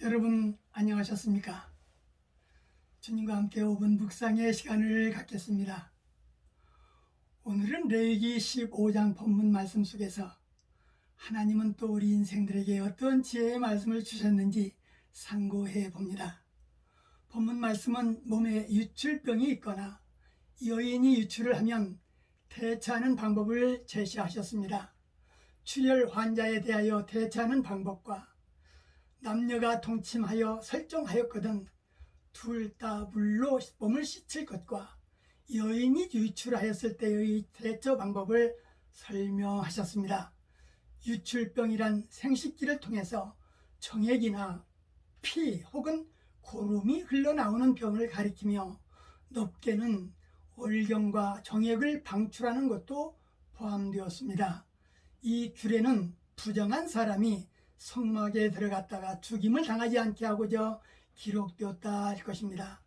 여러분 안녕하셨습니까? 주님과 함께 5분 묵상의 시간을 갖겠습니다. 오늘은 레위기 15장 본문 말씀 속에서 하나님은 또 우리 인생들에게 어떤 지혜의 말씀을 주셨는지 상고해 봅니다. 본문 말씀은 몸에 유출병이 있거나 여인이 유출을 하면 대처하는 방법을 제시하셨습니다. 출혈 환자에 대하여 대처하는 방법과 남녀가 동침하여 설정하였거든 둘 다 물로 몸을 씻을 것과 여인이 유출하였을 때의 대처 방법을 설명하셨습니다. 유출병이란 생식기를 통해서 정액이나 피 혹은 고름이 흘러나오는 병을 가리키며 높게는 월경과 정액을 방출하는 것도 포함되었습니다. 이 규례는 부정한 사람이 성막에 들어갔다가 죽임을 당하지 않게 하고자 기록되었다 할 것입니다.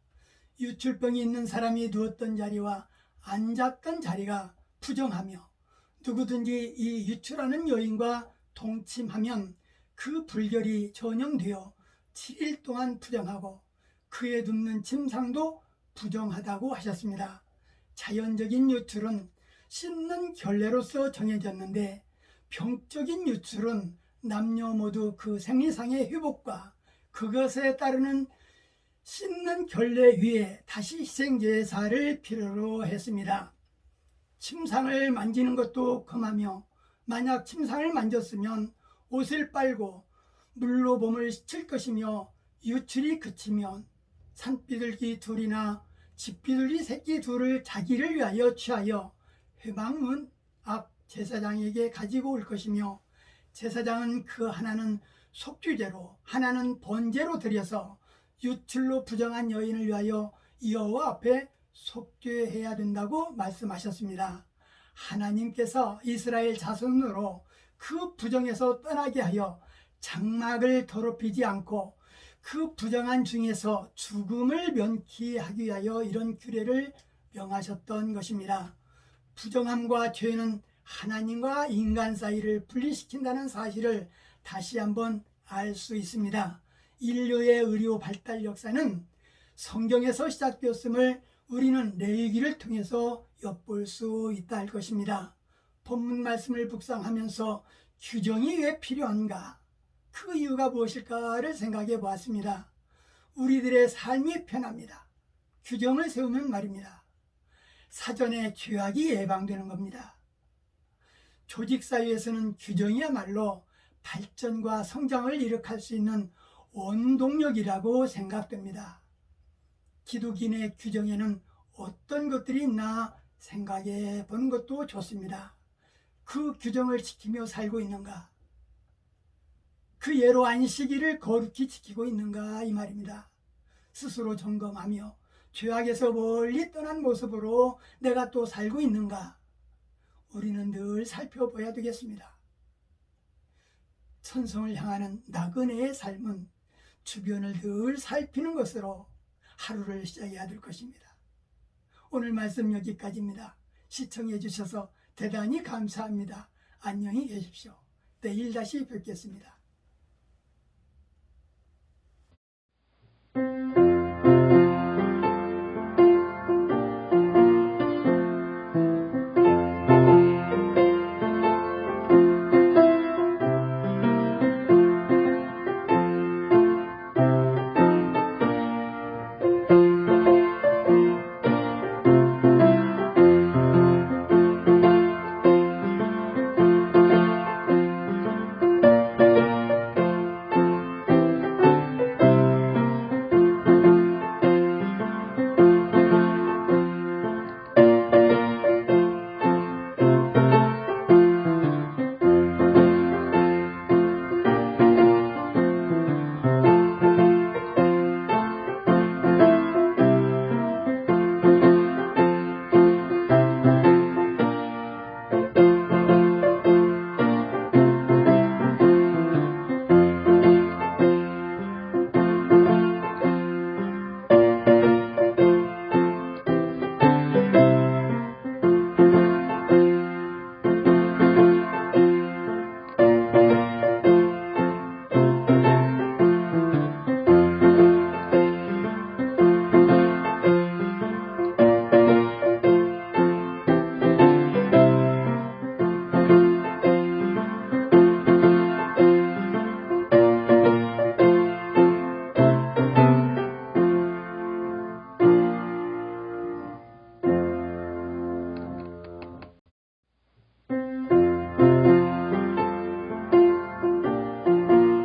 유출병이 있는 사람이 누웠던 자리와 앉았던 자리가 부정하며 누구든지 이 유출하는 여인과 동침하면 그 불결이 전염되어 7일 동안 부정하고 그에 눕는 침상도 부정하다고 하셨습니다. 자연적인 유출은 씻는 결례로서 정해졌는데 병적인 유출은 남녀 모두 그 생리상의 회복과 그것에 따르는 씻는 결례 위에 다시 희생제사를 필요로 했습니다. 침상을 만지는 것도 금하며 만약 침상을 만졌으면 옷을 빨고 물로 몸을 씻을 것이며 유출이 그치면 산비둘기 둘이나 집비둘기 새끼 둘을 자기를 위하여 취하여 회방문 앞 제사장에게 가지고 올 것이며 제사장은 그 하나는 속죄제로 하나는 번제로 드려서 유출로 부정한 여인을 위하여 여호와 앞에 속죄해야 된다고 말씀하셨습니다. 하나님께서 이스라엘 자손으로 그 부정에서 떠나게 하여 장막을 더럽히지 않고 그 부정한 중에서 죽음을 면키하기 위하여 이런 규례를 명하셨던 것입니다. 부정함과 죄는 하나님과 인간 사이를 분리시킨다는 사실을 다시 한번 알 수 있습니다. 인류의 의료 발달 역사는 성경에서 시작되었음을 우리는 레위기를 통해서 엿볼 수 있다 할 것입니다. 본문 말씀을 묵상하면서 규정이 왜 필요한가? 그 이유가 무엇일까를 생각해 보았습니다. 우리들의 삶이 편합니다. 규정을 세우면 말입니다. 사전에 죄악이 예방되는 겁니다. 조직 사회에서는 규정이야말로 발전과 성장을 일으킬 수 있는 원동력이라고 생각됩니다. 기독인의 규정에는 어떤 것들이 있나 생각해 보는 것도 좋습니다. 그 규정을 지키며 살고 있는가? 그 예로 안식일을 거룩히 지키고 있는가 이 말입니다. 스스로 점검하며 죄악에서 멀리 떠난 모습으로 내가 또 살고 있는가? 우리는 늘 살펴봐야 되겠습니다. 천성을 향하는 나그네의 삶은 주변을 늘 살피는 것으로 하루를 시작해야 될 것입니다. 오늘 말씀 여기까지입니다. 시청해 주셔서 대단히 감사합니다. 안녕히 계십시오. 내일 다시 뵙겠습니다.